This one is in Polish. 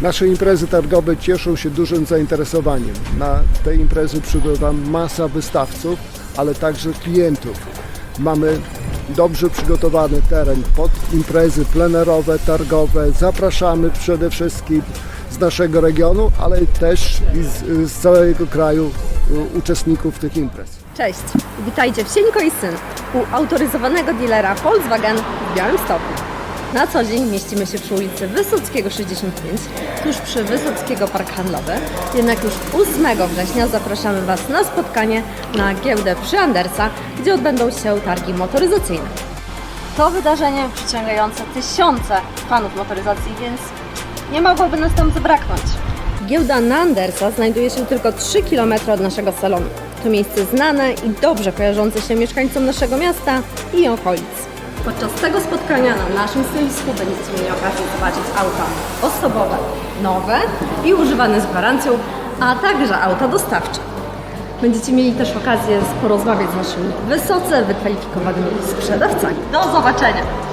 Nasze imprezy targowe cieszą się dużym zainteresowaniem. Na te imprezy przybywa masa wystawców, ale także klientów. Mamy dobrze przygotowany teren pod imprezy plenerowe, targowe. Zapraszamy przede wszystkim z naszego regionu, ale też z, z całego kraju uczestników tych imprez. Cześć, witajcie w Sieńko i Syn, u autoryzowanego dealera Volkswagen w Białymstoku. Na co dzień mieścimy się przy ulicy Wysockiego 65, tuż przy Wysockiego Park Handlowy. Jednak już 8 września zapraszamy Was na spotkanie na giełdę przy Andersa, gdzie odbędą się targi motoryzacyjne. To wydarzenie przyciągające tysiące fanów motoryzacji, więc nie mogłoby nas tam zabraknąć. Giełda na Andersa znajduje się tylko 3 km od naszego salonu. To miejsce znane i dobrze kojarzące się mieszkańcom naszego miasta i okolic. Podczas tego spotkania na naszym stoisku będziecie mieli okazję zobaczyć auta osobowe, nowe i używane z gwarancją, a także auta dostawcze. Będziecie mieli też okazję porozmawiać z naszymi wysoce wykwalifikowanymi sprzedawcami. Do zobaczenia!